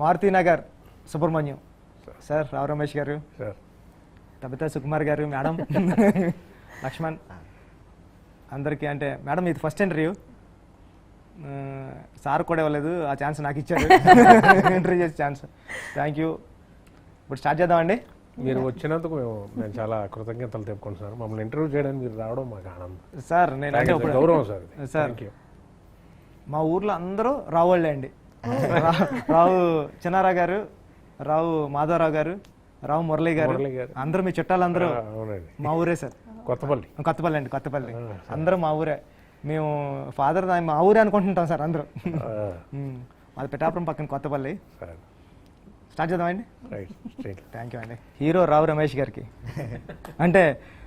Maruthi Nagar Subrahmanyam. Sir Rao Ramesh గారు. Sir. Tabitha Sukumar గారు madam. Laxman. అందరికీ అంటే మేడం ఇది ఫస్ట్ ఇంటర్వ్యూ. సార్ కూడా ఇవ్వలేదు. ఆ ఛాన్స్ నాకు ఇచ్చారు. ఇంటర్వ్యూ చేసే ఛాన్స్. థ్యాంక్ యూ ఇప్పుడు స్టార్ట్ చేద్దామండి. మీరు వచ్చినందుకు మేము మేము చాలా కృతజ్ఞతలు చెప్పుకుంటున్నాం మమ్మల్ని ఇంటర్వ్యూ చేయడానికి మీరు రావడం మాకు ఆనందం. సార్ నేను గౌరవం సార్. సార్. మా ఊర్లో అందరూ రావుళ్ళే అండి. రావు చిన్నారావు గారు రావు మాధవరావు గారు రావు మురళి గారు మురళి గారు. అందరూ మీ చుట్టాలందరూ మా ఊరే సార్. కొత్తపల్లి. కొత్తపల్లి అండి కొత్తపల్లి. అందరూ మా ఊరే. మేము ఫాదర్ మా ఊరే అనుకుంటుంటాం సార్ అందరూ. మాది పిఠాపురం పక్కన కొత్తపల్లి. సార్. స్టార్ట్ చేద్దామండి? థ్యాంక్ యూ అండి. హీరో రావు రమేష్ గారికి. అంటే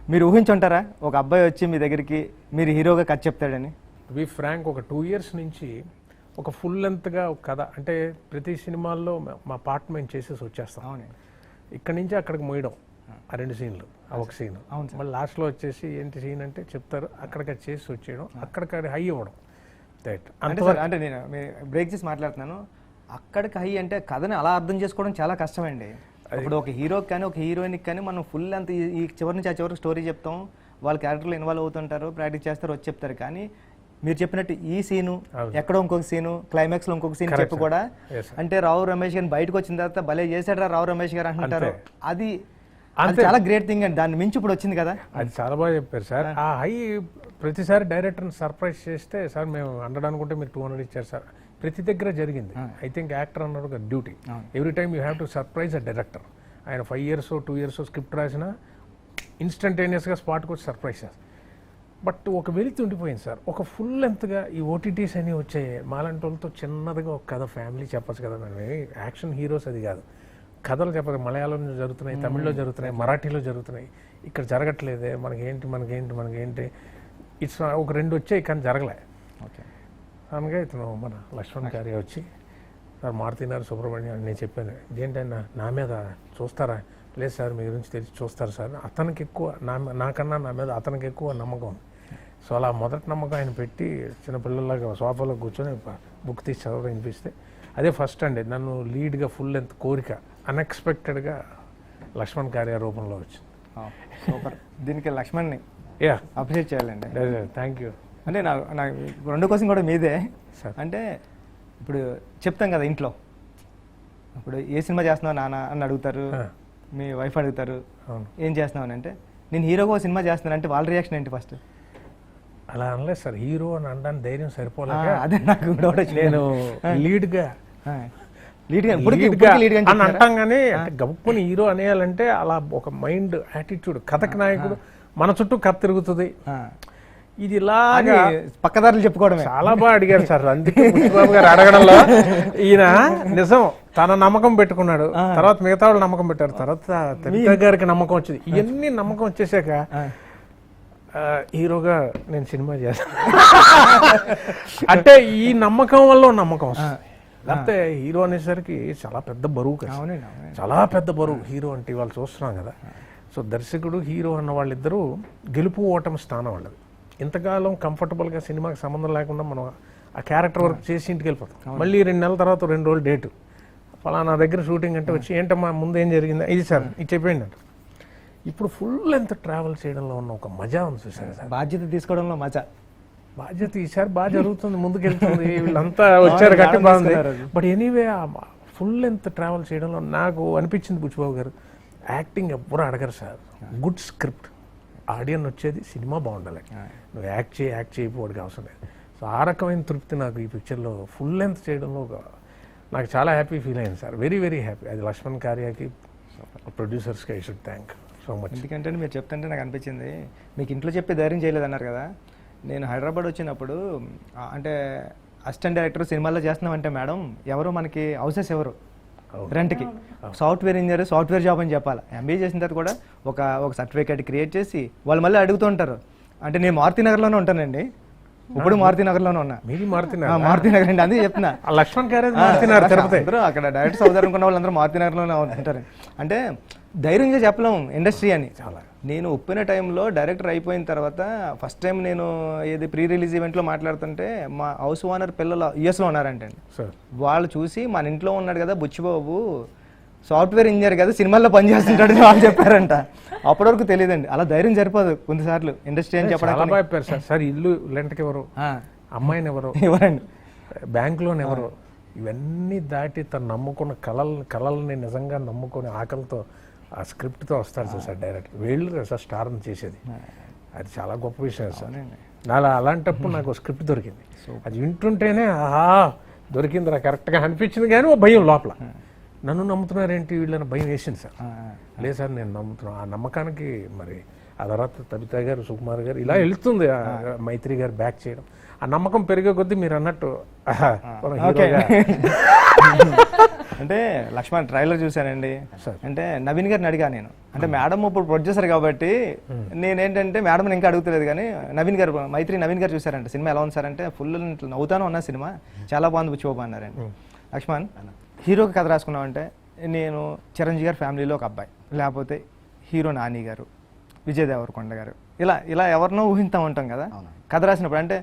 మీరు ఊహించుంటారా? ఒక అబ్బాయి వచ్చి మీ దగ్గరికి మీరు హీరోగా కథ చెప్తాడని? వి ఫ్రాంక్ ఒక టూ ఇయర్స్ నుంచి ఒక ఫుల్ లెంత్గా ఒక కథ. అంటే ప్రతి సినిమాల్లో మా- పార్ట్ మేము చేసేసి వచ్చేస్తాం. అవునండి. ఇక్కడి నుంచి అక్కడికి మోయడం. ఆ. రెండు సీన్లు ఆ ఒక సీన్ అవును మళ్ళీ లాస్ట్లో వచ్చేసి ఏంటి సీన్ అంటే చెప్తారు అక్కడికి చేసి వచ్చేయడం అక్కడికి హై ఇవ్వడం. దట్ అంటే సార్ అంటే నేను బ్రేక్ చేసి మాట్లాడుతున్నాను. అక్కడికి హై అంటే కథని అలా అర్థం చేసుకోవడం చాలా కష్టమండి. ఇప్పుడు ఒక హీరోకి కానీ ఒక హీరోయిన్కి కానీ మనం ఫుల్ అంత ఈ- ఈ చివరి నుంచి ఆ చివరికి స్టోరీ చెప్తాం. వాళ్ళ క్యారెక్టర్లో ఇన్వాల్వ్ అవుతుంటారు ప్రాక్టీస్ చేస్తారు వచ్చి చెప్తారు. కానీ మీరు చెప్పినట్టు ఈ సీను. ఎక్కడో ఇంకొక సీను క్లైమాక్స్లో ఇంకొక సీన్ చెప్పి. కూడా. అంటే రావు రమేష్ గారిని బయటకు వచ్చిన తర్వాత భలే చేశాడు రావు రమేష్ గారు అంటుంటారు. అది. చాలా గ్రేట్ థింగ్ అండి. దాన్ని మించి ఇప్పుడు వచ్చింది కదా. అది చాలా బాగా చెప్పారు సార్. ఆ. హై ప్రతిసారి డైరెక్టర్ని సర్ప్రైజ్ చేస్తే సార్ మేము హండ్రెడ్ అనుకుంటే మీరు టూ హండ్రెడ్ ఇచ్చారు సార్. ప్రతి దగ్గర జరిగింది. ఐ థింక్ యాక్టర్ అన్నాడు ఒక duty every time you have to surprise a director ఆయన five years two years script రాసిన ఇన్స్టంటేనియస్గా స్పాట్కి వచ్చి సర్ప్రైజ్ చేస్తారు. బట్ ఒక వెలితి ఉండిపోయింది సార్. ఒక ఫుల్ లెంత్గా ఈ ఓటీటీస్ అని వచ్చాయి. మాలాంటి వాళ్ళతో చిన్నదిగా ఒక కథ ఫ్యామిలీ చెప్పచ్చు కదా మేము యాక్షన్ హీరోస్ అది కాదు. కథలు చెప్పదు. మలయాళంలో జరుగుతున్నాయి తమిళ్ళో జరుగుతున్నాయి మరాఠీలో జరుగుతున్నాయి. ఇక్కడ జరగట్లేదే. మనకేంటి మనకేంటి మనకేంటి. ఇట్స్ ఒక రెండు వచ్చాయి కానీ జరగలే. ఓకే. అనగా ఇతను మన లక్ష్మణ్ గారి వచ్చి సార్ మారుతినారు సుబ్రహ్మణ్యం అని నేను చెప్పాను. ఇదేంటన్నా నా మీద చూస్తారా? లేదు సార్ మీ గురించి తెలిసి చూస్తారు సార్. అతనికి ఎక్కువ నా నాకన్నా నా మీద అతనికి ఎక్కువ నమ్మకం సో అలా మొదటి నమ్మకం ఆయన పెట్టి చిన్నపిల్లలాగా సోఫాలో కూర్చొని బుక్ తీసి చదవడం వినిపిస్తే అదే ఫస్ట్ అండి. నన్ను లీడ్గా ఫుల్ లెంత్ కోరిక అన్ఎక్స్పెక్టెడ్గా లక్ష్మణ్ కార్య రూపంలో వచ్చింది. సూపర్. దీనికి లక్ష్మణ్ని యా అప్రిషియేట్ చేయాలండి. థ్యాంక్ యూ అంటే నా నా రెండు కోసం కూడా మీదే. సార్ అంటే ఇప్పుడు చెప్తాం కదా ఇంట్లో. ఇప్పుడు ఏ సినిమా చేస్తున్నావు నాన్న అని అడుగుతారు. మీ వైఫ్ అడుగుతారు అవును. ఏం చేస్తున్నావు అని అంటే నేను హీరోగా సినిమా చేస్తున్నాను అంటే వాళ్ళ రియాక్షన్ ఏంటి ఫస్ట్ అలా అనలేదు సార్ హీరో అని అనడానికి ధైర్యం సరిపోలేక అదే నాకు నేను లీడ్గా. అని అంటాం కానీ గబుక్కుని హీరో అనేయాలంటే అలా ఒక మైండ్ యాటిట్యూడ్ కథకి నాయకుడు మన చుట్టూ కథ తిరుగుతుంది. ఇది ఇలాగా పక్కదారులు చెప్పుకోవడమే. చాలా బాగా అడిగారు సార్ అందుకే గారు అడగడంలో. ఈయన నిజం తన నమ్మకం పెట్టుకున్నాడు తర్వాత మిగతా వాళ్ళు నమ్మకం పెట్టారు తర్వాత గారికి నమ్మకం వచ్చింది. ఇవన్నీ నమ్మకం వచ్చేసాక హీరోగా నేను సినిమా చేస్తాను అంటే ఈ నమ్మకం వల్ల నమ్మకం వస్తుంది. లేకపోతే హీరో అనేసరికి చాలా పెద్ద బరువు చాలా పెద్ద బరువు హీరో అంటే ఇవాళ చూస్తున్నాం కదా. సో దర్శకుడు హీరో అన్న వాళ్ళిద్దరూ గెలుపు ఓటమి స్థానం వాళ్ళది. ఇంతకాలం కంఫర్టబుల్గా సినిమాకి సంబంధం లేకుండా మనం ఆ క్యారెక్టర్ వర్క్ చేసి ఇంటికి వెళ్ళిపోతాం. మళ్ళీ రెండు నెలల తర్వాత రెండు రోజులు డేటు. ఫలానా దగ్గర షూటింగ్ అంటే వచ్చి ఏంటమ్మా ముందు ఏం జరిగిందా? ఇది సార్ ఇది చెప్పేయండి అంట ఇప్పుడు ఫుల్ లెంత్ ట్రావెల్ చేయడంలో ఉన్న ఒక మజా ఉంది చూసారు సార్? బాధ్యత తీసుకోవడంలో మజా. బాధ్యత ఈసారి బాగా జరుగుతుంది ముందుకెళ్తుంది వీళ్ళంతా వచ్చారు మేడం బాగుంది. But anyway full length travel చేయడంలో నాకు అనిపించింది బుచ్చిబాబు గారు యాక్టింగ్ ఎవ్వరు అడగరు సార్. గుడ్ స్క్రిప్ట్ ఆడియన్ వచ్చేది సినిమా బాగుండాలి. నువ్వు యాక్ట్ చేయి యాక్ట్ చేయకపోవడానికి అవసరం లేదు. సో ఆ రకమైన తృప్తి నాకు ఈ పిక్చర్లో ఫుల్ లెంత్ చేయడంలో నాకు చాలా హ్యాపీ ఫీల్ అయింది సార్. వెరీ వెరీ హ్యాపీ అది లక్ష్మణ్ కార్యాకి ప్రొడ్యూసర్స్కి I should thank so much ఎందుకంటే మీరు చెప్తుంటే నాకు అనిపించింది. మీకు ఇంట్లో చెప్పి ధైర్యం చేయలేదు అన్నారు కదా. నేను హైదరాబాద్ వచ్చినప్పుడు అంటే అసిస్టెంట్ డైరెక్టర్ సినిమాల్లో చేస్తున్నామంటే మేడం ఎవరు మనకి హౌసెస్ ఎవరు? రెంట్కి. సాఫ్ట్వేర్ ఇంజనీర్ సాఫ్ట్వేర్ జాబ్ అని చెప్పాలి. ఎంబీఏ చేసిన తర్వాత కూడా ఒక ఒక సర్టిఫికేట్ క్రియేట్ చేసి వాళ్ళు మళ్ళీ అడుగుతూ ఉంటారు. అంటే నేను మారుతి నగర్లోనే ఉంటానండి. ఇప్పుడు మారుతి నగర్లోనే ఉన్నా. మీది ఆ, మారుతున్నారు మారుతి నగర్ అండి అందుకే చెప్తున్నా. ఆ లక్ష్మణ్ క్యారేజ్ మారుతున్నారు తిరుపతి. అందరూ అక్కడ డైరెక్ట్ సౌదర్ అనుకున్న వాళ్ళందరూ మారుతి నగర్లోనే ఉంటారు. అంటే ధైర్యంగా చెప్పలేం ఇండస్ట్రీ అని. చాలా. నేను ఒప్పిన టైంలో డైరెక్టర్ అయిపోయిన తర్వాత ఫస్ట్ టైం నేను ఏది ప్రీ రిలీజ్ ఈవెంట్లో మాట్లాడుతుంటే మా హౌస్ ఓనర్ పిల్లలు యుఎస్లో ఉన్నారంటే సార్. వాళ్ళు చూసి మన ఇంట్లో ఉన్నాడు కదా బుచ్చిబాబు సాఫ్ట్వేర్ ఇంజనీర్ కదా సినిమాల్లో పనిచేస్తుంటాడని వాళ్ళు చెప్పారంట. అప్పటి వరకు తెలియదండి. అలా ధైర్యం సరిపోదు కొన్నిసార్లు ఇండస్ట్రీ అని చెప్పడానికి. చెప్పారు సార్. సార్ ఇల్లు రెంట్కి ఎవరు అమ్మాయిని ఎవరు? ఇవ్వరండి బ్యాంక్ లోన్ ఎవరు? ఇవన్నీ దాటి తను నమ్ముకున్న కళల్ని కళల్ని నిజంగా నమ్ముకొని ఆకలితో ఆ స్క్రిప్ట్తో వస్తాడు సార్ సార్ డైరెక్ట్. వీళ్ళు సార్ స్టార్ని చేసేది. అది చాలా గొప్ప విషయం సార్. అలా అలాంటప్పుడు నాకు స్క్రిప్ట్ దొరికింది. అది వింటుంటేనే ఆహా దొరికిందిరా కరెక్ట్గా అనిపించింది కానీ ఓ భయం లోపల. నన్ను నమ్ముతున్నారేంటి? వీళ్ళని భయం వేసింది సార్. లేదు సార్ నేను నమ్ముతున్నాను ఆ నమ్మకానికి మరి ఆ తర్వాత తబితా గారు సుకుమార్ గారు ఇలా వెళ్తుంది. మైత్రి గారు బ్యాక్ చేయడం. ఆ నమ్మకం పెరిగే కొద్దీ మీరు అన్నట్టు అంటే లక్ష్మణ్ ట్రైలర్ చూశానండి. అంటే నవీన్ గారిని అడిగా నేను. అంటే మేడం ఇప్పుడు ప్రొడ్యూసర్ కాబట్టి నేనేంటంటే మేడం ఇంకా అడుగుతలేదు కానీ నవీన్ గారు మైత్రి నవీన్ గారు చూసారంట సినిమా ఎలా ఉంది సార్ అంటే ఫుల్ నవ్వుతాను ఉన్న సినిమా. చాలా బాగుంది చూప అన్నారండి లక్ష్మణ్ హీరోకి కథ రాసుకున్నామంటే నేను చిరంజీవి గారి ఫ్యామిలీలో ఒక అబ్బాయి లేకపోతే హీరో నాని గారు విజయ్ దేవరకొండ గారు. ఇలా ఇలా ఎవరినో ఊహిస్తూ ఉంటాం కదా. కథ రాసినప్పుడు అంటే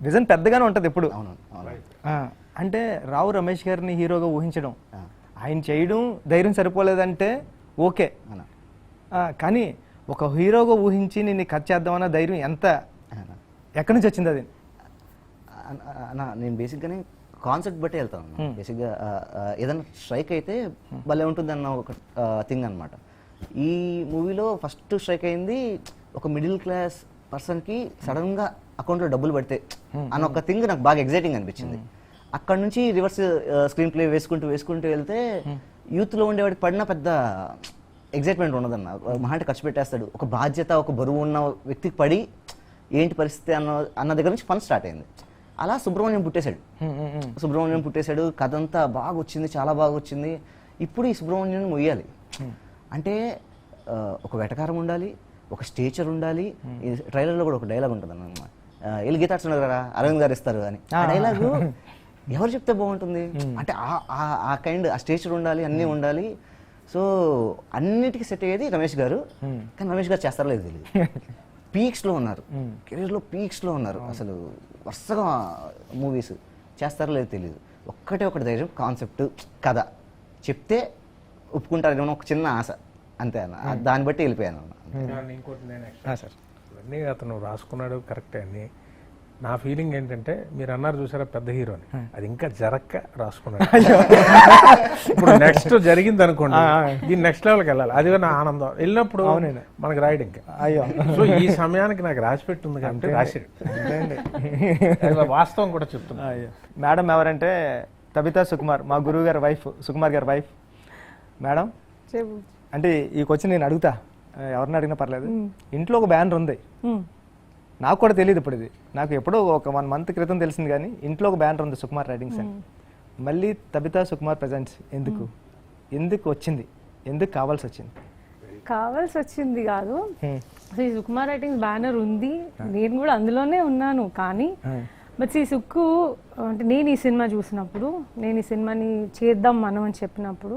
విజన్ పెద్దగానే ఉంటుంది ఎప్పుడు. అంటే రావు రమేష్ గారిని హీరోగా ఊహించడం ఆయన చేయడం ధైర్యం సరిపోలేదంటే ఓకే. కానీ ఒక హీరోగా ఊహించి నేను కట్ చేద్దామన్న ధైర్యం ఎంత. ఎక్కడి నుంచి వచ్చింది అది? నేను బేసిక్గానే కాన్సెప్ట్ బట్టి వెళ్తాను అన్న. బేసిక్గా ఆ, ఏదైనా స్ట్రైక్ అయితే భలే ఉంటుంది అన్న ఒక థింగ్ అనమాట ఈ మూవీలో ఫస్ట్ స్ట్రైక్ అయింది ఒక మిడిల్ క్లాస్ పర్సన్కి సడన్గా అకౌంట్లో డబ్బులు పడితే అన్న ఒక థింగ్ నాకు బాగా ఎగ్జైటింగ్ అనిపించింది. అక్కడ నుంచి రివర్స్ స్క్రీన్ ప్లే వేసుకుంటూ వేసుకుంటూ వెళ్తే యూత్లో ఉండేవాడికి పడిన పెద్ద ఎగ్జైట్మెంట్ ఉండదన్న. మహా అంటే ఖర్చు పెట్టేస్తాడు. ఒక బాధ్యత ఒక బరువు ఉన్న వ్యక్తికి పడి ఏంటి పరిస్థితి అన్న అన్న దగ్గర నుంచి ఫన్ స్టార్ట్ అయింది. అలా సుబ్రహ్మణ్యం పుట్టేశాడు. సుబ్రహ్మణ్యం పుట్టేశాడు. కథ అంతా బాగా వచ్చింది చాలా బాగా వచ్చింది ఇప్పుడు ఈ సుబ్రహ్మణ్యం మొయ్యాలి. అంటే ఒక వెటకారం ఉండాలి ఒక స్టేచర్ ఉండాలి. ట్రైలర్లో కూడా ఒక డైలాగ్ ఉంటుంది అన్నమాట. వెళ్ళి గీతాడ్స్ ఉన్నారు కదా అరవింద్ గారు ఇస్తారు అని. ఆ డైలాగు ఎవరు చెప్తే బాగుంటుంది? అంటే ఆ కైండ్ ఆ స్టేచర్ ఉండాలి అన్నీ ఉండాలి. సో అన్నిటికీ సెట్ అయ్యేది రమేష్ గారు. కానీ రమేష్ గారు చేస్తారో లేదు తెలియదు. పీక్స్లో ఉన్నారు. కెరీర్లో పీక్స్లో ఉన్నారు అసలు. వరుసగా మూవీస్ చేస్తారో లేదో తెలియదు ఒక్కటే ఒకటి ధైర్యం కాన్సెప్ట్ కథ. చెప్తే ఒప్పుకుంటారేమో ఒక చిన్న ఆశ. అంతే అన్న. దాన్ని బట్టి వెళ్ళిపోయాను అన్న. ఇంకోటి నేను ఆ, సార్. ఇవన్నీ అతను రాసుకున్నాడు కరెక్టే అని నా ఫీలింగ్ ఏంటంటే మీరు అన్నారు చూసారా పెద్ద హీరోని? అది ఇంకా జరక్క రాసుకున్నాడు. ఇప్పుడు నెక్స్ట్ జరిగింది అనుకోండి దీని నెక్స్ట్ లెవెల్కి వెళ్ళాలి. అది నా ఆనందం. వెళ్ళినప్పుడు మనకి రాయడం ఇంకా అయ్యో. సో ఈ సమయానికి నాకు రాసి పెట్టుంది కాబట్టి రాసాడు వాస్తవం కూడా చెప్తున్నా అయ్యో. మేడం ఎవరంటే తబితా సుకుమార్ మా గురువు గారి వైఫ్ సుకుమార్ గారి వైఫ్ మేడం? అంటే ఈ క్వశ్చన్ నేను అడుగుతా. ఎవరిని అడిగినా పర్లేదు. ఇంట్లో ఒక బ్యానర్ ఉంది. నాకు కూడా తెలియదు ఇప్పుడు ఇది నాకు ఎప్పుడో ఒక వన్ మంత్ క్రితం తెలిసింది కానీ ఇంట్లో ఒక బ్యానర్ ఉంది సుకుమార్ రైటింగ్స్ అని. మళ్ళీ తబితా సుకుమార్ ప్రజెంట్స్ ఎందుకు? ఎందుకు వచ్చింది? ఎందుకు కావాల్సి వచ్చింది? కావాల్సి వచ్చింది కాదు. ఈ సుకుమార్ రైటింగ్స్ బ్యానర్ ఉంది. నేను కూడా అందులోనే ఉన్నాను కానీ బట్ ఈ సుక్కు అంటే నేను ఈ సినిమా చూసినప్పుడు నేను ఈ సినిమాని చేద్దాం మనం అని చెప్పినప్పుడు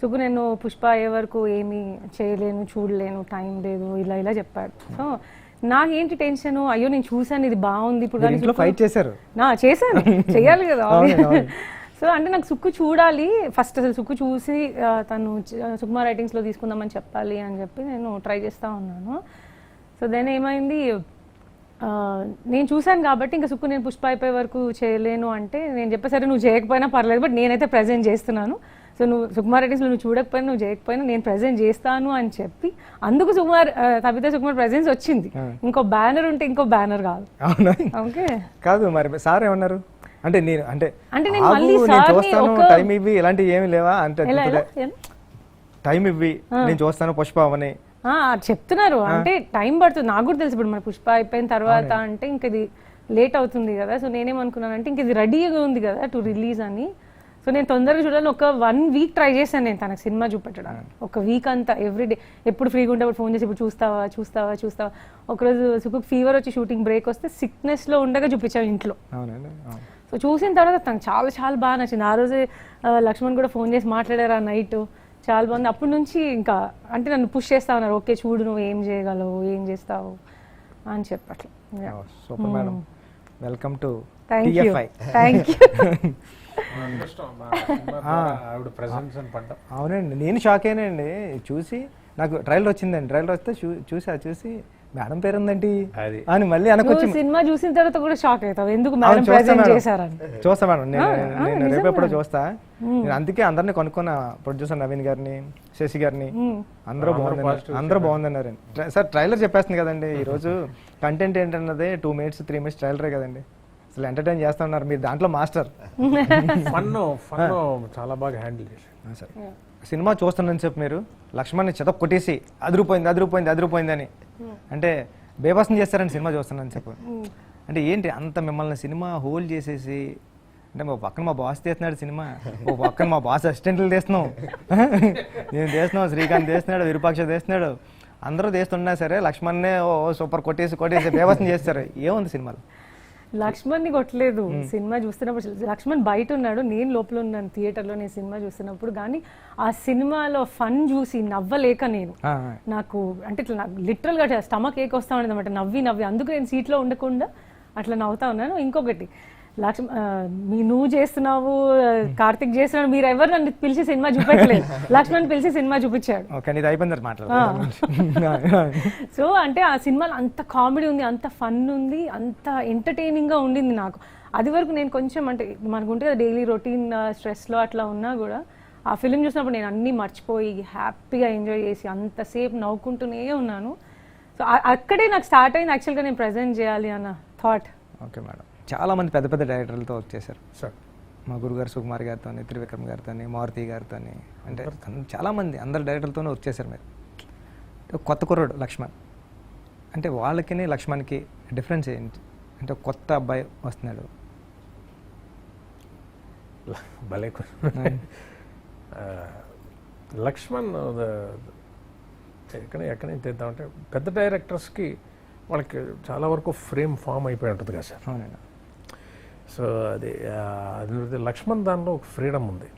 సుక్కు నేను పుష్ప అయ్యే వరకు ఏమీ చేయలేను చూడలేను టైం లేదు ఇలా ఇలా చెప్పాడు. సో నాకేంటి టెన్షన్ అయ్యో నేను చూసాను ఇది బాగుంది ఇప్పుడు ఇంట్లో ఫైట్ చేశారు. నా చేశాను. చెయ్యాలి కదా. సో అంటే నాకు సుక్కు చూడాలి. ఫస్ట్ అసలు సుక్కు చూసి తను సుకుమార్ రైటింగ్స్లో తీసుకుందామని చెప్పాలి అని చెప్పి నేను ట్రై చేస్తూ ఉన్నాను. సో దెన్ ఏమైంది? నేను చూశాను కాబట్టి ఇంకా సుక్కు నేను పుష్ప అయిపోయే వరకు చేయలేను అంటే నేను చెప్పే సరే నువ్వు చేయకపోయినా పర్లేదు బట్ నేనైతే ప్రజెంట్ చేస్తున్నాను. సో నువ్వు సుకుమార్ రైటింగ్స్లో నువ్వు చూడకపోయినా నువ్వు చేయకపోయినా నేను ప్రజెంట్ చేస్తాను అని చెప్పి అందుకు సుకుమార్ తబితా సుకుమార్ ప్రెజెన్స్ వచ్చింది. ఇంకో బ్యానర్ ఉంటే ఇంకో బ్యానర్ కాదు. ఓకే. కాదు మరి సార్ ఏమన్నారు? అంటే నేను అంటే అంటే నేను మళ్ళీ చూస్తాను టైం ఇవ్వి ఇలాంటివి ఏమి లేవా? అంటే? టైం ఇవ్వి నేను చూస్తాను పుష్ప అవని ఆ, చెప్తున్నారు. అంటే టైం పడుతుంది. నాకు కూడా తెలుసు ఇప్పుడు మన పుష్ప అయిపోయిన తర్వాత అంటే ఇంక ఇది లేట్ అవుతుంది కదా. సో నేనేమనుకున్నాను అంటే ఇంక ఇది రెడీగా ఉంది కదా టు రిలీజ్ అని. సో నేను తొందరగా చూడాలని ఒక వన్ వీక్ ట్రై చేశాను నేను తనకు సినిమా చూపెట్టడానికి ఒక వీక్ అంతా ఎవ్రీడే ఎప్పుడు ఫ్రీగా ఉంటే ఫోన్ చేసి ఇప్పుడు చూస్తావా చూస్తావా చూస్తావా? ఒకరోజు సుఖకు ఫీవర్ వచ్చి షూటింగ్ బ్రేక్ వస్తే సిక్నెస్లో ఉండగా చూపించాం ఇంట్లో. సో చూసిన తర్వాత తనకు చాలా చాలా బాగా నచ్చింది. ఆ రోజే లక్ష్మణ్ కూడా ఫోన్ చేసి మాట్లాడారు ఆ నైట్ చాలా బాగుంది. అప్పటి నుంచి ఇంకా అంటే నన్ను పుష్ చేస్తా ఉన్నారు. ఓకే చూడు నువ్వు ఏం చేయగలవు ఏం చేస్తావు? అని చెప్పట్లా. Super madam. Welcome to thank you ఆవిడ ప్రెసెన్స్ పడ్డా. అవునండి నేను షాక్ అయినండి చూసి నాకు ట్రైలర్ వచ్చిందండి. ట్రైలర్ వస్తే చూ- చూసా చూసి మేడం పేరు ఉందండి అది. అని మళ్ళీ అనకొచ్చి నువ్వు సినిమా చూసిన తర్వాత కూడా షాక్ అవుతావు. ఎందుకు మేడం చూస్తా ప్రెజెంట్ మేడం. చేశారని? చూస్తా మేడం. నేను. రేపు ఎప్పుడో చూస్తా. నేను అందుకే అందరిని కొనుక్కున్న ప్రొడ్యూసర్ నవీన్ గారిని శశి గారిని. అందరూ బాగుంది అందరూ బాగుందన్నారు సార్ ట్రైలర్ చెప్పేస్తుంది కదండి. ఈ రోజు కంటెంట్ ఏంటన్నది టూ మినిట్స్ త్రీ మినిట్స్ ట్రైలరే కదండి. అసలు ఎంటర్టైన్ చేస్తా ఉన్నారు మీరు దాంట్లో మాస్టర్. ఫన్ ఫన్ చాలా బాగా హ్యాండిల్ చేశారు. సార్. సినిమా చూస్తున్నాను చెప్పి మీరు లక్ష్మణ్ని చెత కొట్టేసి అదిరిపోయింది అదిరిపోయింది అదిరిపోయింది అని. అంటే బేబస్ని చేస్తారని సినిమా చూస్తున్నాను చెప్పు అంటే ఏంటి అంత మిమ్మల్ని సినిమా హోల్డ్ చేసేసి అంటే మా పక్కన మా బాస్ తీస్తున్నాడు సినిమా. ఓ పక్కన మా బాస్ అసిస్టెంట్లు తీస్తున్నాం. నేను తీస్తున్నాం శ్రీకాంత్ తీస్తున్నాడు విరూపాక్ష తీస్తున్నాడు. అందరూ తీస్తున్నా సరే లక్ష్మణ్నే ఓ సూపర్ కొట్టేసి కొట్టేసి బేబస్ని చేస్తారు. ఏముంది సినిమాలో? లక్ష్మణ్ని కొట్టలేదు సినిమా చూస్తున్నప్పుడు లక్ష్మణ్ బయట ఉన్నాడు నేను లోపల ఉన్నాను థియేటర్లో నేను సినిమా చూస్తున్నప్పుడు. కానీ ఆ సినిమాలో ఫన్ చూసి నవ్వలేక నేను. నాకు అంటే ఇట్లా నాకు లిటరల్గా స్టమక్ ఏక్ వస్తా ఉండేది అనమాట నవ్వి నవ్వి. అందుకు నేను సీట్లో ఉండకుండా అట్లా నవ్వుతా ఉన్నాను. ఇంకొకటి లక్ష్మ మీ నువ్వు చేస్తున్నావు కార్తిక్ చేస్తున్నాడు మీరు ఎవరు నన్ను పిలిచి సినిమా చూపెట్టలేదు. లక్ష్మణ్ పిలిచి సినిమా చూపించాడు. సో అంటే ఆ సినిమాలో అంత కామెడీ ఉంది అంత ఫన్ ఉంది అంత ఎంటర్టైనింగ్గా ఉండింది నాకు. అది వరకు నేను కొంచెం అంటే మనకు ఉంటుంది డైలీ రొటీన్ స్ట్రెస్లో అట్లా ఉన్నా కూడా ఆ ఫిలిం చూసినప్పుడు నేను అన్నీ మర్చిపోయి హ్యాపీగా ఎంజాయ్ చేసి అంతసేపు నవ్వుకుంటూనే ఉన్నాను. సో అక్కడే నాకు స్టార్ట్ అయింది యాక్చువల్గా నేను ప్రజెంట్ చేయాలి అన్న థాట్. Okay madam. చాలా మంది పెద్ద పెద్ద డైరెక్టర్లతో వచ్చేసారు సార్. మా గురుగారు సుకుమార్ గారితో త్రివిక్రమ్ గారితో మారుతి గారితో అంటే అన్- చాలా మంది అందరు డైరెక్టర్లతోనే వచ్చేసారు మీరు. కొత్త కుర్రాడు లక్ష్మణ్. అంటే వాళ్ళకి లక్ష్మణ్కి డిఫరెన్స్ ఏంటి? అంటే కొత్త అబ్బాయి వస్తున్నాడు. భలే లక్ష్మణ్ ఎక్కడ ఎక్కడ నుంచి తెద్దామంటే పెద్ద డైరెక్టర్స్కి వాళ్ళకి చాలా వరకు ఫ్రేమ్ ఫామ్ అయిపోయి ఉంటుంది కదా సార్. అవునండి. సో అది లక్ష్మణ్ దానిలో ఒక ఫ్రీడమ్ ఉంది.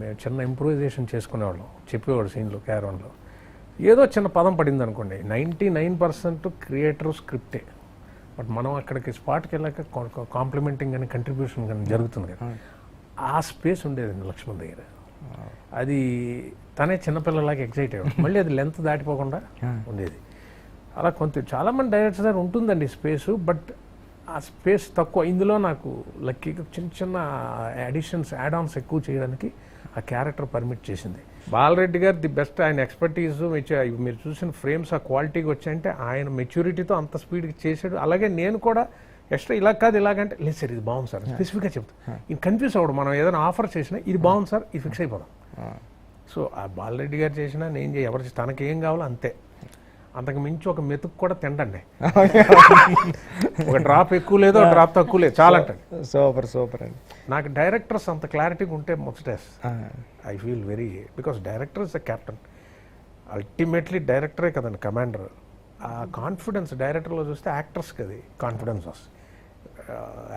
మేము చిన్న ఇంప్రూవైజేషన్ చేసుకునేవాళ్ళం చెప్పేవాడు సీన్లో క్యారవన్లో ఏదో చిన్న పదం పడింది అనుకోండి నైంటీ నైన్ పర్సెంట్ క్రియేటర్ స్క్రిప్టే. బట్ మనం అక్కడికి స్పాట్కి వెళ్ళాక కాంప్లిమెంటింగ్ కానీ కంట్రిబ్యూషన్ కానీ జరుగుతుంది కదా. ఆ స్పేస్ ఉండేది లక్ష్మణ్ దగ్గర. అది తనే చిన్నపిల్లలాగా ఎగ్జైట్ అయ్యాడు మళ్ళీ అది లెంత్ దాటిపోకుండా ఉండేది. అలా కొంత చాలామంది డైరెక్టర్స్ దగ్గర ఉంటుందండి స్పేస్ బట్ ఆ స్పేస్ తక్కువ. ఇందులో నాకు లక్కీగా చిన్న చిన్న అడిషన్స్ యాడ్ ఆన్స్ ఎక్కువ చేయడానికి ఆ క్యారెక్టర్ పర్మిట్ చేసింది. బాలరెడ్డి గారు ది బెస్ట్ ఆయన ఎక్స్పర్టీస్ మీరు చూసిన ఫ్రేమ్స్ ఆ క్వాలిటీకి వచ్చాయంటే ఆయన మెచ్యూరిటీతో అంత స్పీడ్కి చేశాడు. అలాగే నేను కూడా ఎక్స్ట్రా ఇలా కాదు ఇలాగంటే లేదు సార్ ఇది బాగుంది సార్ స్పెసిఫిక్గా చెప్తాను ఇది కన్ఫ్యూజ్ అవ్వడం మనం ఏదైనా ఆఫర్ చేసినా ఇది బాగుంది సార్ ఇది ఫిక్స్ అయిపోదాం. సో ఆ బాలరెడ్డి గారు చేసినా నేను ఎవరు తనకి ఏం కావాలో అంతే. అంతకు మించి ఒక మెతుకు కూడా తిండండి. ఒక డ్రాప్ ఎక్కువ లేదో డ్రాప్ తక్కువ లేదు. చాలా అంటండి. సూపర్ సూపర్ అండి. నాకు డైరెక్టర్స్ అంత క్లారిటీగా ఉంటే ముచ్చటేస్. I feel very because director is a captain. Ultimately డైరెక్టరే కదండి కమాండర్. ఆ కాన్ఫిడెన్స్ డైరెక్టర్లో చూస్తే యాక్టర్స్కి అది కాన్ఫిడెన్స్ వస్తుంది.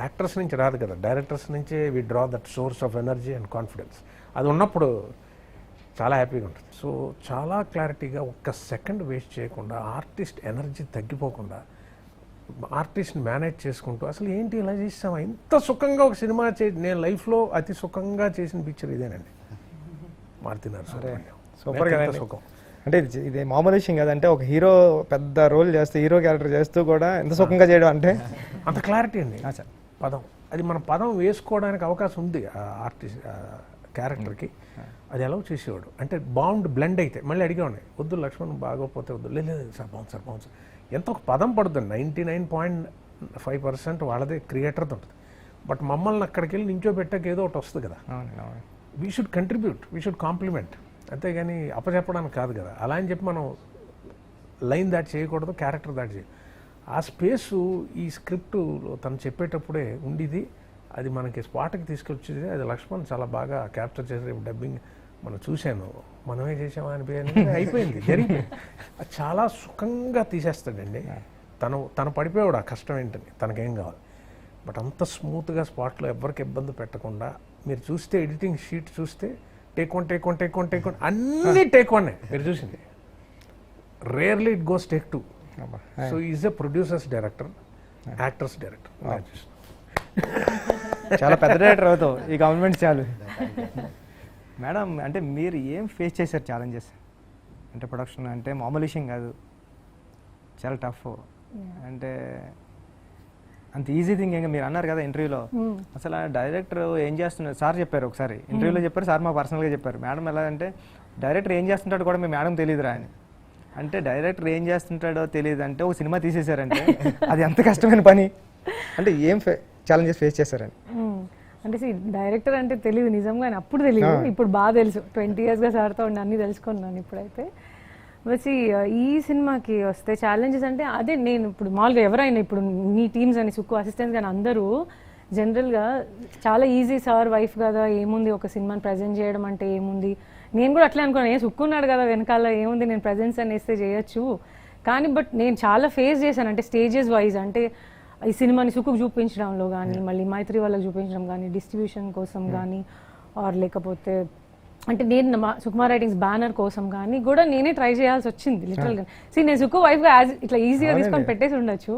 యాక్టర్స్ నుంచి రాదు కదా. డైరెక్టర్స్ నుంచే we draw that source of energy and confidence. అది ఉన్నప్పుడు చాలా హ్యాపీగా ఉంటుంది. సో చాలా క్లారిటీగా ఒక్క సెకండ్ వేస్ట్ చేయకుండా ఆర్టిస్ట్ ఎనర్జీ తగ్గిపోకుండా ఆర్టిస్ట్ని మేనేజ్ చేసుకుంటూ అసలు ఏంటి ఇలా చేసామా ఇంత సుఖంగా ఒక సినిమా చే నేను లైఫ్లో అతి సుఖంగా చేసిన పిక్చర్ ఇదేనండి. మారుతున్నారు సూపర్ కదండి. సుఖం. అంటే ఇది ఇది మామూలు విషయం కదంటే ఒక హీరో పెద్ద రోల్ చేస్తూ హీరో క్యారెక్టర్ చేస్తూ కూడా ఎంత సుఖంగా చేయడం అంటే? అంత క్లారిటీ అండి. పదం. అది మన పదం వేసుకోవడానికి అవకాశం ఉంది ఆర్టిస్ట్ క్యారెక్టర్కి అది ఎలా చేసేవాడు. అంటే బాగుండి బ్లెండ్ అయితే మళ్ళీ అడిగేవాడిని వద్దు లక్ష్మణ్ బాగోపోతే వద్దు. లేదు సార్ బాగుంది సార్ బాగుంది సార్. ఎంత ఒక పదం పడుతుంది ninety nine point five percent వాళ్ళదే క్రియేటర్ది ఉంటుంది. బట్ మమ్మల్ని అక్కడికి వెళ్ళి నించో పెట్టాక ఏదో ఒకటి వస్తుంది కదా. We should contribute we should complement అంతేగాని అప్పచెప్పడానికి కాదు కదా. అలా అని చెప్పి మనం లైన్ దాటి చేయకూడదు క్యారెక్టర్ దాటి చేయ. ఆ స్పేసు ఈ స్క్రిప్ట్లో తను చెప్పేటప్పుడే ఉండిది. అది మనకి స్పాట్కి తీసుకొచ్చేది అది లక్ష్మణ్ చాలా బాగా క్యాప్చర్ చేసి డబ్బింగ్ మనం చూశాను. మనమే చేసామా అనిపోయింది అయిపోయింది జరిగిపోయింది. అది చాలా సుఖంగా తీసేస్తాడండి. తను తను పడిపోయాడు ఆ కష్టం ఏంటని. తనకేం కావాలి. బట్ అంత స్మూత్గా స్పాట్లో ఎవరికి ఇబ్బంది పెట్టకుండా మీరు చూస్తే ఎడిటింగ్ షీట్ చూస్తే take one take one take one take one అన్ని టేక్ వన్ మీరు చూసింది. Rarely it goes take two. So is a producers director actors director. చాలా పెద్ద డైరెక్టర్ అవుతావు. ఈ గవర్నమెంట్ చాలు. మేడం అంటే మీరు ఏం ఫేస్ చేశారు ఛాలెంజెస్ అంటే ప్రొడక్షన్ అంటే మామూలు విషయం కాదు. చాలా టఫ్ అంటే అంత ఈజీ థింగ్ ఇంకా మీరు అన్నారు కదా ఇంటర్వ్యూలో అసలు ఆ డైరెక్టర్ ఏం చేస్తున్నారు? సార్ చెప్పారు ఒకసారి. ఇంటర్వ్యూలో చెప్పారు సార్ మా పర్సనల్గా చెప్పారు. మేడం ఎలా అంటే డైరెక్టర్ ఏం చేస్తుంటాడో కూడా మీ మేడం తెలియదురా అని. అంటే డైరెక్టర్ ఏం చేస్తుంటాడో తెలియదు అంటే ఒక సినిమా తీసేశారంటే అది ఎంత కష్టమైన పని? అంటే ఏం ఛాలెంజెస్ ఫేస్ చేశారని. మ్మ్. అంటే డైరెక్టర్ అంటే తెలియదు నిజంగా అప్పుడు తెలియదు ఇప్పుడు బాగా తెలుసు. ట్వంటీ ఇయర్స్గా సార్తో ఉండి అన్నీ తెలుసుకున్నాను ఇప్పుడైతే. వచ్చి ఈ సినిమాకి వస్తే ఛాలెంజెస్ అంటే అదే నేను ఇప్పుడు మామూలుగా ఎవరైనా ఇప్పుడు మీ టీమ్స్ అని సుక్కు అసిస్టెంట్స్ కానీ అందరూ జనరల్గా చాలా ఈజీ సార్ వైఫ్ కదా ఏముంది ఒక సినిమాని ప్రజెంట్ చేయడం అంటే ఏముంది? నేను కూడా అట్లే అనుకున్నాను ఏ సుక్కున్నాడు కదా వెనకాల ఏముంది? నేను ప్రజెన్స్ అని వేస్తే చేయొచ్చు. కానీ బట్ నేను చాలా ఫేస్ చేశాను అంటే స్టేజెస్ వైజ్ అంటే ఈ సినిమాని సుఖకు చూపించడంలో కానీ మళ్ళీ మైత్రి వాళ్ళకి చూపించడం కానీ డిస్ట్రిబ్యూషన్ కోసం కానీ ఆర్ లేకపోతే అంటే నేను మా సుకుమార్ రైటింగ్స్ బ్యానర్ కోసం కానీ కూడా నేనే ట్రై చేయాల్సి వచ్చింది లిటరల్గా సీ నేను సుఖు వైఫ్గా యాజ్ ఇట్లా ఈజీగా తీసుకొని పెట్టేసి ఉండొచ్చు.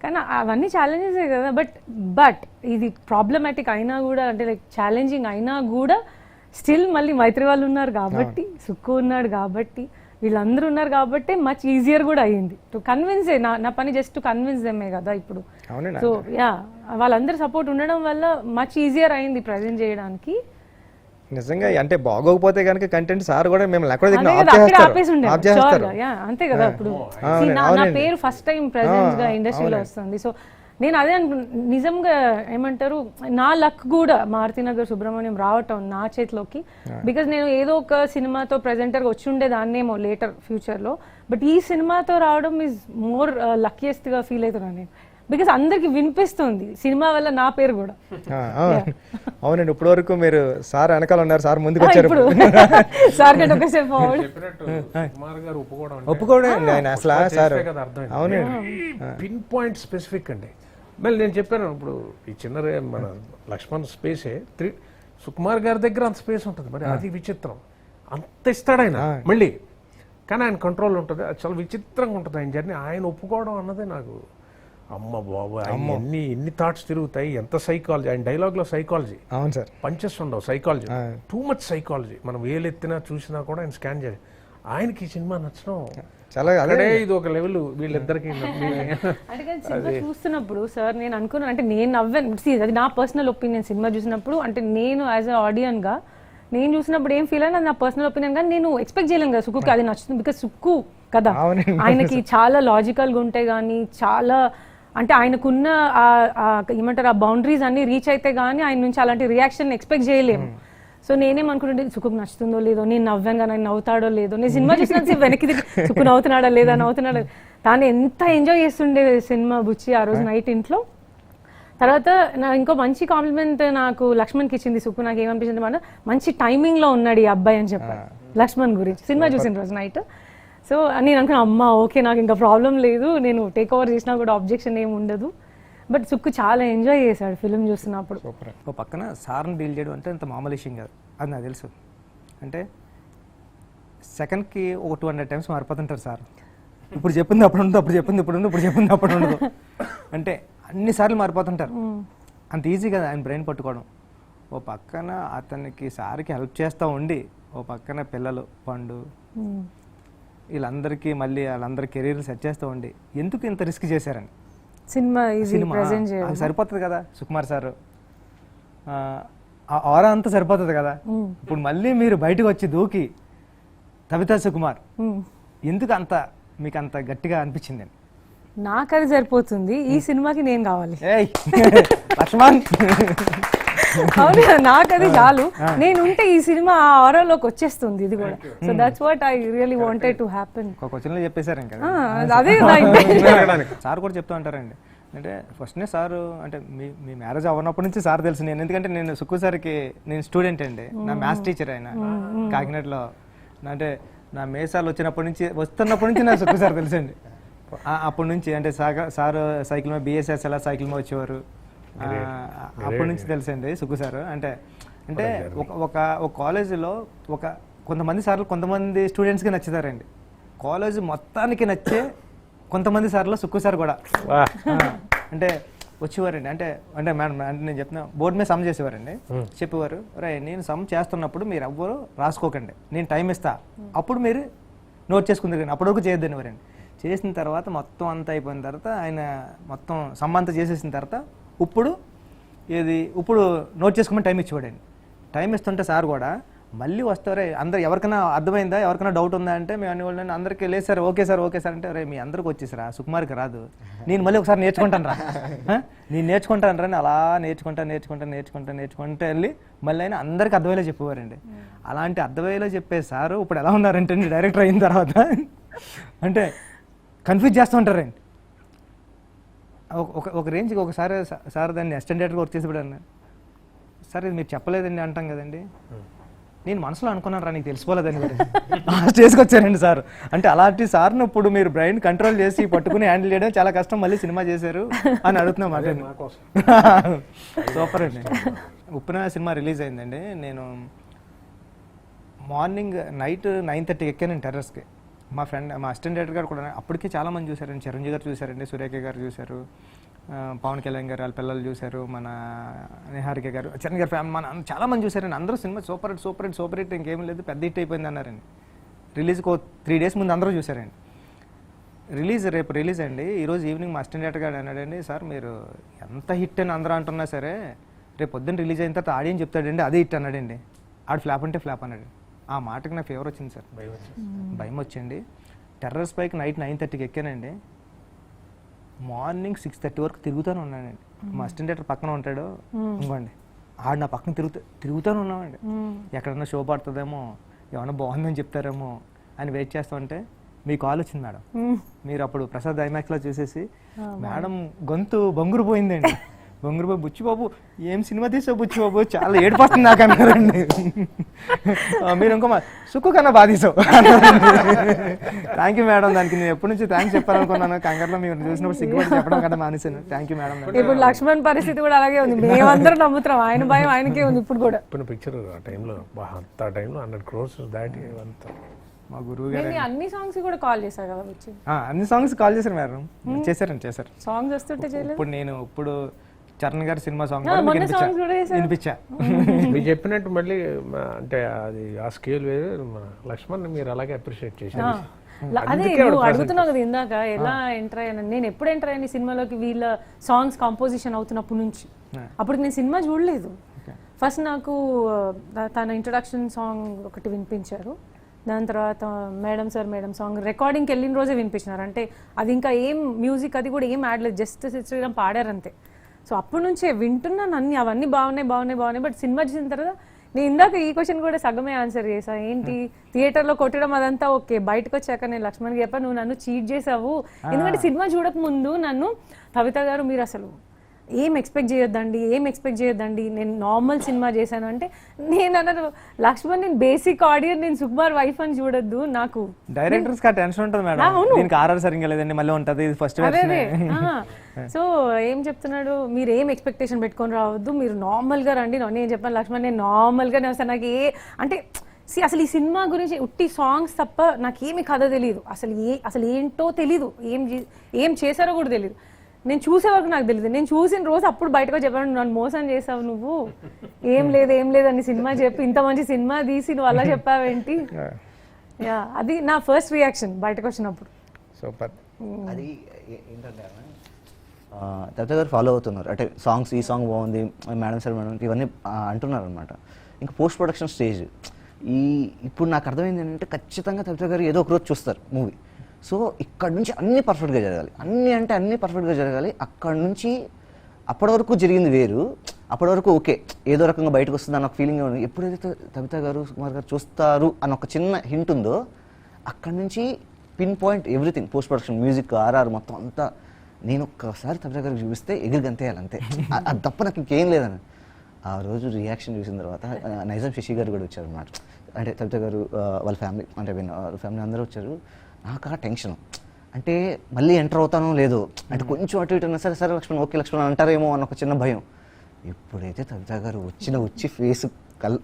కానీ అవన్నీ ఛాలెంజెస్ కదా బట్ బట్ ఇది ప్రాబ్లమాటిక్ అయినా కూడా అంటే లైక్ ఛాలెంజింగ్ అయినా కూడా స్టిల్ మళ్ళీ మైత్రి వాళ్ళు ఉన్నారు కాబట్టి సుక్కు ఉన్నాడు కాబట్టి వీళ్ళందరూ ఉన్నారు కాబట్టి మచ్ ఈజియర్ కూడా అయ్యింది. టు కన్విన్స్ నా నా పని జస్ట్ టు కన్విన్స్ దెమ్మే కదా ఇప్పుడు. సో యా వాళ్ళందరూ సపోర్ట్ ఉండడం వల్ల మచ్ ఈజియర్ అయింది ప్రజెంట్ చేయడానికి. నిజంగా అంటే బాగోకపోతే కనుక కంటెంట్ సార్ కూడా మేము ఎక్కడ అంతే కదా ఇప్పుడు. నా-. పేరు ఫస్ట్ టైం ప్రెసెన్స్గా ఇండస్ట్రీలో వస్తుంది. సో నేను అదే నిజంగా ఏమంటారు నా లక్ కూడా మారుతినగర్ సుబ్రహ్మణ్యం రావటం నా చేతిలోకి. బికాజ్ నేను ఏదో ఒక సినిమాతో ప్రెజెంటర్గా వచ్చి ఉండే దాన్నేమో లేటర్ ఫ్యూచర్లో బట్ ఈ సినిమాతో రావడం ఈజ్ మోర్ లక్కీయెస్ట్గా ఫీల్ అవుతున్నాను నేను. బికాజ్ అందరికి వినిపిస్తుంది. సినిమా వల్ల నా పేరు కూడా. అవునండి ఇప్పటి వరకు మీరు సార్ వెనకాల ఉన్నారు సార్ ముందుకు వచ్చారు. సార్ ఒప్పుకోవడం ఆయన అసలు సార్. అవునండి. పిన్ పాయింట్ స్పెసిఫిక్ అండి. మళ్ళీ నేను చెప్పాను ఇప్పుడు ఈ చిన్న మన లక్ష్మణ్ స్పేసే త్రీ సుకుమార్ గారి దగ్గర అంత స్పేస్ ఉంటుంది మరి అది విచిత్రం. అంత ఇస్తాడు ఆయన మళ్ళీ కానీ ఆయన కంట్రోల్ ఉంటుంది అది చాలా విచిత్రంగా ఉంటుంది ఆయన జర్నీ ఆయన ఒప్పుకోవడం అన్నదే నాకు అమ్మ బాబు ఆయన ఎన్ని ఎన్ని థాట్స్ తిరుగుతాయి ఎంత సైకాలజీ ఆయన డైలాగ్లో సైకాలజీ అవును సార్. పంచెస్ ఉండవు సైకాలజీ టూ మచ్ సైకాలజీ మనం వేలెత్తినా చూసినా కూడా ఆయన స్కాన్ చేయాలి. ఆయనకి ఈ సినిమా నచ్చడం చాలా అదే అక్కడే ఇది ఒక లెవెల్ వీళ్ళిద్దరికి సినిమా చూస్తున్నప్పుడు సార్ నేను అనుకున్నాను అంటే నేను నవ్వాను. అది నా పర్సనల్ ఒపీనియన్ సినిమా చూసినప్పుడు అంటే నేను యాజ్ అ ఆడియన్గా నేను చూసినప్పుడు ఏం ఫీల్ అయినా నా పర్సనల్ ఒపీనియన్ కానీ నేను ఎక్స్పెక్ట్ చేయలేను కదా సుక్కుకి అది నచ్చుతుంది బికాస్ సుక్కు కదా. ఆయనకి చాలా లాజికల్గా ఉంటే కానీ చాలా అంటే ఆయనకున్న ఏమంటారు ఆ బౌండరీస్ అన్ని రీచ్ అయితే కానీ ఆయన నుంచి అలాంటి రియాక్షన్ ఎక్స్పెక్ట్ చేయలేము. సో నేనేమనుకుంటుంటే సుఖకు నచ్చుతుందో లేదో నేను నవ్వాను కానీ ఆయన నవ్వుతాడో లేదో నేను సినిమా చూసినంత వెనక్కి సుఖు నవ్వుతున్నాడా లేదా నవ్వుతున్నాడా తాను ఎంత ఎంజాయ్ చేస్తుండే సినిమా బుచ్చి ఆ రోజు నైట్ ఇంట్లో. తర్వాత నా ఇంకో మంచి కాంప్లిమెంట్ నాకు లక్ష్మణ్కి ఇచ్చింది సుక్కు. నాకు ఏమనిపించింది మన మంచి timing లో ఉన్నాడు ఈ అబ్బాయి అని చెప్పారు లక్ష్మణ్ గురించి. సినిమా చూసిన రోజు నైట్ సో నేను అనుకున్నా అమ్మ ఓకే నాకు ఇంకా ప్రాబ్లం లేదు. నేను టేక్ ఓవర్ చేసినా కూడా ఆబ్జెక్షన్ ఏమి ఉండదు. బట్ సుక్కు చాలా ఎంజాయ్ చేశాడు ఫిలిం చూస్తున్నప్పుడు. సూపర్. ఓ పక్కన సార్ని డీల్ చేయడం అంటే అంత మామూలు విషయం కాదు. అది నాకు తెలుసు. అంటే సెకండ్కి ఒక టూ హండ్రెడ్ టైమ్స్ మారిపోతుంటారు సార్. ఇప్పుడు చెప్పింది అప్పుడు ఉండదు అప్పుడు చెప్పింది ఇప్పుడు ఉండదు ఇప్పుడు చెప్పింది అప్పుడు ఉండదు. అంటే అన్నిసార్లు మారిపోతుంటారు. అంత ఈజీ కదా ఆయన బ్రెయిన్ పట్టుకోవడం. ఓ పక్కన అతనికి సార్కి హెల్ప్ చేస్తూ ఉండి ఓ పక్కన పిల్లలు పండు. వీళ్ళందరికీ మళ్ళీ వాళ్ళందరి కెరీర్ సెట్ చేస్తూ ఉండి ఎందుకు ఇంత రిస్క్ చేశారని? సినిమా సినిమా అది సరిపోతుంది కదా సుకుమార్ సార్. ఆ ఆరా అంతా సరిపోతుంది కదా. ఇప్పుడు మళ్ళీ మీరు బయటకు వచ్చి దూకి కవితా సుకుమార్. ఎందుకు అంత మీకు అంత గట్టిగా అనిపించింది? నాకు అది సరిపోతుంది ఈ సినిమాకి నేను కావాలి. లక్ష్మణ్! అవును నాకు అది చాలు. నేను ఉంటే ఈ సినిమా ఆ ఆరోలోకి వచ్చేస్తుంది ఇది కూడా. So that's what I really wanted to happen ఒక క్వశ్చన్లో చెప్పేశారు ఇంకా. అదే నా. సార్ కూడా చెప్తూ ఉంటారండి. అంటే ఫస్ట్నే సారు అంటే మీ మీ మ్యారేజ్ అవ్వనప్పటి నుంచి సార్ తెలుసు నేను. ఎందుకంటే నేను సుక్కు సార్కి నేను స్టూడెంట్ అండి. నా మ్యాథ్స్ టీచర్ ఆయన. కాకినాడలో. నా- అంటే నా మేసాలు వచ్చినప్పటి నుంచి వస్తున్నప్పటి నుంచి నా సుక్కు సార్ తెలుసండి. అప్పటి నుంచి అంటే సార్ సైకిల్ మీద బిఎస్ఎస్ ఎలా సైకిల్ మీద వచ్చేవారు? అప్పటి నుంచి తెలుసండి సుక్కు సార్. అంటే అంటే ఒక ఒక ఒక కాలేజీలో ఒక కొంతమంది సార్లు కొంతమంది స్టూడెంట్స్కి నచ్చుతారండి. కాలేజ్ మొత్తానికి నచ్చే కొంతమంది సార్లు సుక్కు సార్ కూడా. అంటే వచ్చేవారండి. అంటే అంటే మేడం అంటే నేను చెప్తున్నా బోర్డు మీద సమ్ చేసేవారండి. చెప్పేవారు రే నేను సమ్ చేస్తున్నప్పుడు మీరు ఎవ్వరు రాసుకోకండి. నేను టైం ఇస్తా. అప్పుడు మీరు నోట్ చేసుకుందరు కానీ అప్పటి వరకు చేయొద్దని వారండి చేసిన తర్వాత మొత్తం అంతా అయిపోయిన తర్వాత ఆయన మొత్తం సమ్ అంతా చేసేసిన తర్వాత ఇప్పుడు ఏది ఇప్పుడు నోట్ చేసుకోమని టైం ఇచ్చేవాడండి టైం ఇస్తుంటే సార్ కూడా మళ్ళీ వస్తారే అందరు ఎవరికైనా అర్థమైందా ఎవరికైనా డౌట్ ఉందా అంటే మేము అనేవాళ్ళని అందరికీ లేదు sir okay sir okay sir అంటే రే మీ అందరికి వచ్చేసారా సుకుమార్కి రాదు. నేను మళ్ళీ ఒకసారి నేర్చుకుంటాను రా? నేను నేర్చుకుంటాను రా అలా నేర్చుకుంటా నేర్చుకుంటా నేర్చుకుంటా నేర్చుకుంటా వెళ్ళి మళ్ళీ ఆయన అందరికి అర్థమయ్యేలా చెప్పేవారండి. అలాంటి అర్థమయ్యేలా చెప్పే సారు ఇప్పుడు ఎలా ఉన్నారంటే డైరెక్టర్ అయిన తర్వాత. అంటే కన్ఫ్యూజ్ చేస్తూ ఉంటారండి. ఒక- ఒక రేంజ్కి ఒకసారి సార్ దాన్ని అసిస్టెంట్ వర్క్ చేసి అన్న సార్ ఇది మీరు చెప్పలేదండి అంటాం కదండి. నేను మనసులో అనుకున్నాను రా నీకు తెలిసిపోలేదని స్టేజ్కి వచ్చారండి సార్. అంటే అలాంటి సార్ను ఇప్పుడు మీరు బ్రెయిన్ కంట్రోల్ చేసి పట్టుకుని హ్యాండిల్ చేయడం చాలా కష్టం మళ్ళీ సినిమా చేశారు అని అడుగుతున్నాం మాట సూపర్ అండి. ఉప్పిన సినిమా రిలీజ్ అయిందండి. నేను మార్నింగ్ నైట్ నైన్ థర్టీకి ఎక్కాను టెర్రస్కి మా ఫ్రెండ్ మా అసిస్టెంట్ డైరెక్టర్ గారు కూడా అప్పటికే చాలా మంది చూశారండి. చిరంజీవి గారు చూశారండి సురేఖ గారు చూశారు పవన్ కళ్యాణ్ గారు వాళ్ళ పిల్లలు చూశారు మన నిహారిక గారు చిరంజీవి గారు ఫ్యామిలీ మన చాలా మంది చూశారండి. అందరూ cinema super hit super hit super hit ఇంకేం లేదు పెద్ద హిట్ అయిపోయింది అన్నారండి. రిలీజ్కి త్రీ డేస్ ముందు అందరూ చూశారండి. రిలీజ్ రేపు రిలీజ్ అండి. ఈరోజు ఈవినింగ్ మా అసిస్టెంట్ డైరెక్టర్ గారు అన్నాడండి సార్ మీరు ఎంత హిట్ అని అందరూ అంటున్నా సరే రేపు పొద్దున్న రిలీజ్ అయిన తర్వాత ఆడియన్ చెప్తాడండి అదే హిట్ అన్నాడండి. ఆడు ఫ్లాప్ అంటే ఫ్లాప్ అన్నాడు ఆ మాటకి నాకు ఫేవర్ వచ్చింది సార్. భయం వచ్చింది. టెర్రస్ పైకి నైట్ నైన్ థర్టీకి ఎక్కానండి. మార్నింగ్ సిక్స్ థర్టీ వరకు తిరుగుతూనే ఉన్నానండి. మా అసిస్టెంట్ డైరెక్టర్ పక్కన ఉంటాడు. ఇంకోండి ఆడు నా పక్కన తిరుగుతూ తిరుగుతూనే ఉన్నామండి. ఎక్కడన్నా షో పడుతుందేమో ఏమన్నా బాగుందని చెప్తారేమో అని వెయిట్ చేస్తూ ఉంటే మీ కాల్ వచ్చింది మేడం. మీరు అప్పుడు ప్రసాద్ ఐమాక్స్లో చూసేసి మేడం గొంతు బొంగురు పోయిందండి. బొంగురు బాబు బుచ్చిబాబు ఏం సినిమా తీసావు బుచ్చిబాబు? చాలా ఏడిపోతుంది నాకు అన్నారండి. మీరు ఇంకో మా సుక్కు కన్నా బాగా తీసావు. థ్యాంక్ యూ మేడం దానికి నేను ఎప్పటి నుంచి థ్యాంక్స్ చెప్పాలనుకున్నాను కంగారులో మీరు చూసినప్పుడు సిగ్గుపడి చెప్పడం కదా మానేశాను. థ్యాంక్ యూ మేడం ఇప్పుడు లక్ష్మణ్ పరిస్థితి కూడా అలాగే ఉంది. మేమందరం నమ్ముతున్నాం. ఆయన భయం ఆయనకే ఉంది ఇప్పుడు కూడా. చెప్పిన పిక్చర్ ఆ టైంలో అంత టైంలో హండ్రెడ్ క్రోర్స్ దాటి అంత మా గురువు గారు. నేను అన్ని సాంగ్స్ కూడా కాల్ చేశాను కదా వచ్చి. ఆ, అన్ని సాంగ్స్ కాల్ చేశారు మేడం చేశారండి చేశారు. సాంగ్స్ వస్తుంటే ఇప్పుడు నేను ఇప్పుడు చరణ్ గారి సినిమా సాంగ్. వినిపించా? మీరు చెప్పినట్టు మళ్ళీ అంటే అది ఆ స్కేల్ వేరు మన లక్ష్మణ్ మీరు అలాగే అప్రిషియేట్ చేశారు. అదే నువ్వు అడుగుతున్నావు కదా ఇందాక ఎలా ఎంటర్ అయ్యాను? నేను ఎప్పుడు ఎంటర్ అయ్యాను ఈ సినిమాలోకి? వీళ్ళ సాంగ్స్ కంపోజిషన్ అవుతున్నప్పటి నుంచి. అప్పుడు నేను సినిమా చూడలేదు. ఫస్ట్ నాకు తన ఇంట్రొడక్షన్ సాంగ్ ఒకటి వినిపించారు. దాని తర్వాత మేడం సార్ మేడం సాంగ్ రికార్డింగ్కి వెళ్ళిన రోజే వినిపించినారు. అంటే అది ఇంకా ఏం మ్యూజిక్ అది కూడా ఏం యాడ్ లేదు. జస్ట్ శ్రీరామ్ పాడారు అంతే సో అప్పటి నుంచే వింటున్నాను అన్ని అవన్నీ బాగున్నాయి బాగున్నాయి బాగున్నాయి. బట్ సినిమా చూసిన తర్వాత నేను ఇందాక ఈ క్వశ్చన్ కూడా సగమే ఆన్సర్ చేసా ఏంటి? థియేటర్లో కొట్టడం అదంతా ఓకే. బయటకు వచ్చాక నేను లక్ష్మణ్కి చెప్పా నువ్వు నన్ను చీట్ చేసావు ఎందుకంటే సినిమా చూడక ముందు నన్ను కవిత గారు మీరు అసలు ఏం ఎక్స్పెక్ట్ చేయొద్దండి ఏం ఎక్స్పెక్ట్ చేయొద్దండి నేను నార్మల్ సినిమా చేశాను అంటే నేను అన్నాను లక్ష్మణ్ నేను బేసిక్ ఆడియన్ నేను సుకుమార్ వైఫ్ అని చూడొద్దు నాకు. డైరెక్టర్స్ కా టెన్షన్ ఉంటుంది మేడం. దీనికి ఆర్ఆర్ సరిగ్గా లేదండి మళ్ళీ ఉంటది ఇది ఫస్ట్ సో ఏం చెప్తున్నాడు? మీరు ఏం ఎక్స్పెక్టేషన్ పెట్టుకొని రావద్దు మీరు నార్మల్గా రండి. నేను చెప్పాను లక్ష్మణ్ నేను నార్మల్ గానే వస్తాను నాకు ఏ అంటే see, అసలు ఈ సినిమా గురించి ఉట్టి సాంగ్స్ తప్ప నాకు ఏమి కథ తెలియదు అసలు ఏ అసలు ఏంటో తెలీదు. ఏం ఏం చేశారో కూడా తెలియదు నేను చూసే వరకు నాకు తెలియదు నేను చూసిన రోజు అప్పుడు బయటకు చెప్పాను నన్ను మోసం చేసావు నువ్వు. ఏం లేదు ఏం లేదు అని సినిమా చెప్పి ఇంత మంచి సినిమా తీసి నువ్వు అలా చెప్పావేంటి? యా అది నా ఫస్ట్ రియాక్షన్ బయటకు వచ్చినప్పుడు. సూపర్ అది ఏ- ఏంటంటే గారు ఫాలో అవుతున్నారు. అంటే సాంగ్స్ ఈ సాంగ్ బాగుంది మేడం సార్ మేడం ఇవన్నీ అంటున్నారు అనమాట ఇంకా పోస్ట్ ప్రొడక్షన్ స్టేజ్ ఈ ఇప్పుడు నాకు అర్థమైంది ఏంటంటే ఖచ్చితంగా తమిళ గారు ఏదో ఒక రోజు చూస్తారు మూవీ సో ఇక్కడ నుంచి అన్నీ పర్ఫెక్ట్గా జరగాలి. అన్నీ అంటే అన్నీ పర్ఫెక్ట్గా జరగాలి. అక్కడ నుంచి అప్పటి వరకు జరిగింది వేరు. అప్పటి వరకు ఓకే ఏదో రకంగా బయటకు వస్తుంది అన్న ఒక ఫీలింగ్ ఎప్పుడైతే కవిత గారు కుమార్ గారు చూస్తారు అన్న ఒక చిన్న హింట్ ఉందో అక్కడి నుంచి pinpoint everything post production music RR మొత్తం అంతా నేను ఒక్కసారి తమిళ గారికి చూపిస్తే ఎగిరి గంతేయాలి అంతే. అది తప్ప నాకు ఇంకేం లేదని ఆ రోజు రియాక్షన్ చూసిన తర్వాత ఆ, నైజాం శశి గారు కూడా వచ్చారు అన్నమాట అంటే తమిళ గారు వాళ్ళ ఫ్యామిలీ అంటే వాళ్ళ ఫ్యామిలీ అందరూ వచ్చారు. నాకు ఆ టెన్షన్. అంటే మళ్ళీ ఎంటర్ అవుతానో లేదో. అంటే కొంచెం అటు ఇటు ఉన్నా సరే సరే లక్ష్మణ్ ఓకే లక్ష్మణ్ అంటారేమో అన్న ఒక చిన్న భయం. ఎప్పుడైతే కవిత గారు వచ్చిన వచ్చి ఫేస్ కల్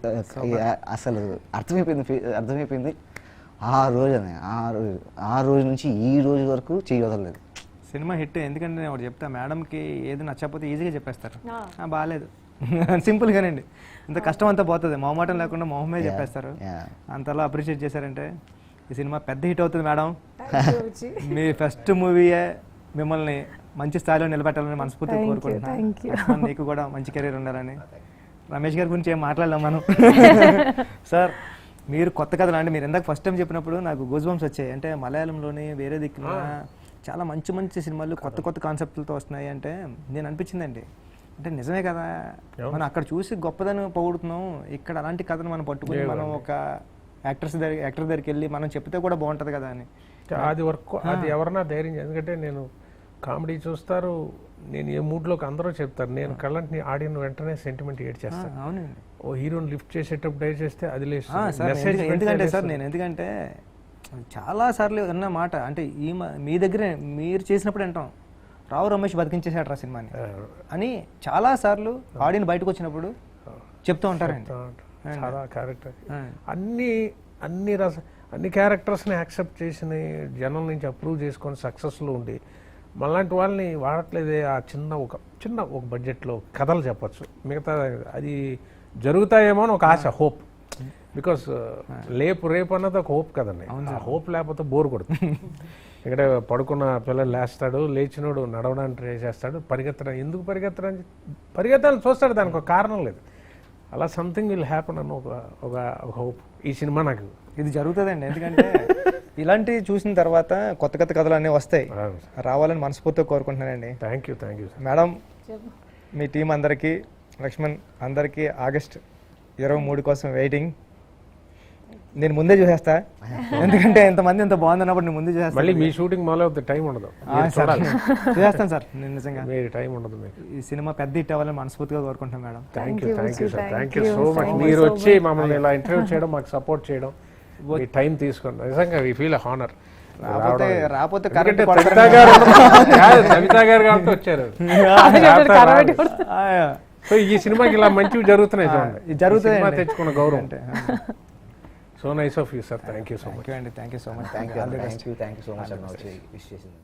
అసలు అర్థమైపోయింది ఫే- అర్థమైపోయింది. ఆ రోజునే ఆ రోజు ఆ రోజు నుంచి ఈ రోజు వరకు చేయి వదలలేదు. సినిమా హిట్ ఎందుకంటే నేను ఒకటి చెప్తా మేడంకి ఏది నచ్చకపోతే ఈజీగా చెప్పేస్తారు. ఆ. "ఆ, బాగాలేదు. సింపుల్గానండి. ఇంత కష్టం అంతా పోతుంది. మొహమాటం లేకుండా మొహమే చెప్పేస్తారు. అంతలా అప్రిషియేట్ చేశారంటే. ఈ సినిమా పెద్ద హిట్ అవుతుంది మేడం. మీ ఫస్ట్ మూవీయే మిమ్మల్ని మంచి స్థాయిలో నిలబెట్టాలని మనస్ఫూర్తిగా you, కోరుకుంటున్నాను నీకు కూడా మంచి కెరీర్ ఉండాలని. రమేష్ గారి గురించి ఏం మాట్లాడలేం మనం. సార్ మీరు కొత్త కథలు అంటే మీరు ఇందాక ఫస్ట్ టైం చెప్పినప్పుడు నాకు గూజ్ బంప్స్ వచ్చాయి. అంటే మలయాళంలోని వేరే దిక్కున చాలా మంచి మంచి సినిమాలు కొత్త కొత్త కాన్సెప్ట్లతో వస్తున్నాయి అంటే నేను అనిపించిందండి. అంటే నిజమే కదా. మనం అక్కడ చూసి గొప్పదని పొగుడుతున్నాం. ఇక్కడ అలాంటి కథను మనం పట్టుకుని మనం ఒక యాక్టర్స్ దగ్గర యాక్టర్ దగ్గరికి వెళ్ళి మనం చెప్తే కూడా బాగుంటుంది కదా అని. అది వర్క్ అది ఎవరన్నా ధైర్యం ఎందుకంటే నేను కామెడీ చూస్తారు నేను ఏ మూడ్లోకి అందరూ చెప్తారు. నేను కళ్ళంటిని ఆడిన వెంటనే సెంటిమెంట్ ఏడ్ చేస్తాను అవునండి. ఓ హీరోని లిఫ్ట్ చేసేటప్పుడు డై చేస్తే అది మెసేజ్ ఎందుకంటే- సార్ నేను ఎందుకంటే చాలా సార్లు అన్న మాట అంటే ఈ మ- దగ్గరే మీరు చేసినప్పుడు వింటాం. రావు రమేష్ బతికించేసాడు రా సినిమాని. అని చాలా సార్లు ఆడియన్ బయటకు వచ్చినప్పుడు చెప్తూ ఉంటారండి. చాలా క్యారెక్టర్ అన్ని అన్ని రస అన్ని క్యారెక్టర్స్ని యాక్సెప్ట్ చేసిన జనం నుంచి అప్రూవ్ చేసుకొని సక్సెస్లో ఉండి మళ్ళాంటి వాళ్ళని వాడట్లేదే ఆ చిన్న ఒక చిన్న ఒక బడ్జెట్లో కథలు చెప్పొచ్చు. మిగతా అది జరుగుతాయేమో అని ఒక ఆశ హోప్ బికాస్ లేపు రేపు అన్నది ఒక హోప్ కదండి. హోప్ లేకపోతే బోర్ కొడుతుంది. ఇక్కడ పడుకున్న పిల్లలు లేస్తాడు లేచినోడు నడవడానికి ట్రై చేస్తాడు పరిగెత్తడం ఎందుకు పరిగెత్తడం? పరిగెత్తాలని చూస్తాడు దానికి ఒక కారణం లేదు. అలా సంథింగ్ విల్ హ్యాపన్ అని ఒక ఒక హోప్ ఈ సినిమా నాకు. ఇది జరుగుతుందండి. ఎందుకంటే ఇలాంటివి చూసిన తర్వాత కొత్త కొత్త కథలు అన్నీ వస్తాయి. రావాలని మనస్ఫూర్తిగా కోరుకుంటున్నానండి. Thank you thank you sir madam me team అందరికీ లక్ష్మణ్ అందరికీ ఆగస్ట్ ఇరవై మూడు కోసం వెయిటింగ్ నేను ముందే చూసేస్తా. ఎందుకంటే ఎంతమంది ఎంత బాగుందన్నప్పుడు నేను ముందే చూసేస్తాను మళ్ళీ మీ షూటింగ్ మొదలవుతుంది టైం ఉండదు. చూసేస్తాను సార్ నేను నిజంగా. మీరు టైం ఉండదు మీకు. ఈ సినిమా పెద్ద హిట్ అవ్వాలని మనస్ఫూర్తిగా కోరుకుంటాను madam. Thank you thank you. Sir thank you. So much మీరు వచ్చి మమ్మల్ని ఇలా ఇంటర్వ్యూ చేయడం మాకు సపోర్ట్ చేయడం మీ టైం తీసుకోండి. నిజంగా వీ ఫీల్ హానర్ రాకపోతే రాకపోతే కరెక్ట్ కవిత గారు కవిత గారు కాబట్టి వచ్చారు. సో ఈ సినిమాకి ఇలా మంచివి జరుగుతున్నాయి జరుగుతాయి అండి. తెచ్చుకున్న గౌరవం. అంటే so nice of you sir thank you so much అండి thank you so much thank you thank you thank you so much అన్న వచ్చి విష్ చేసింది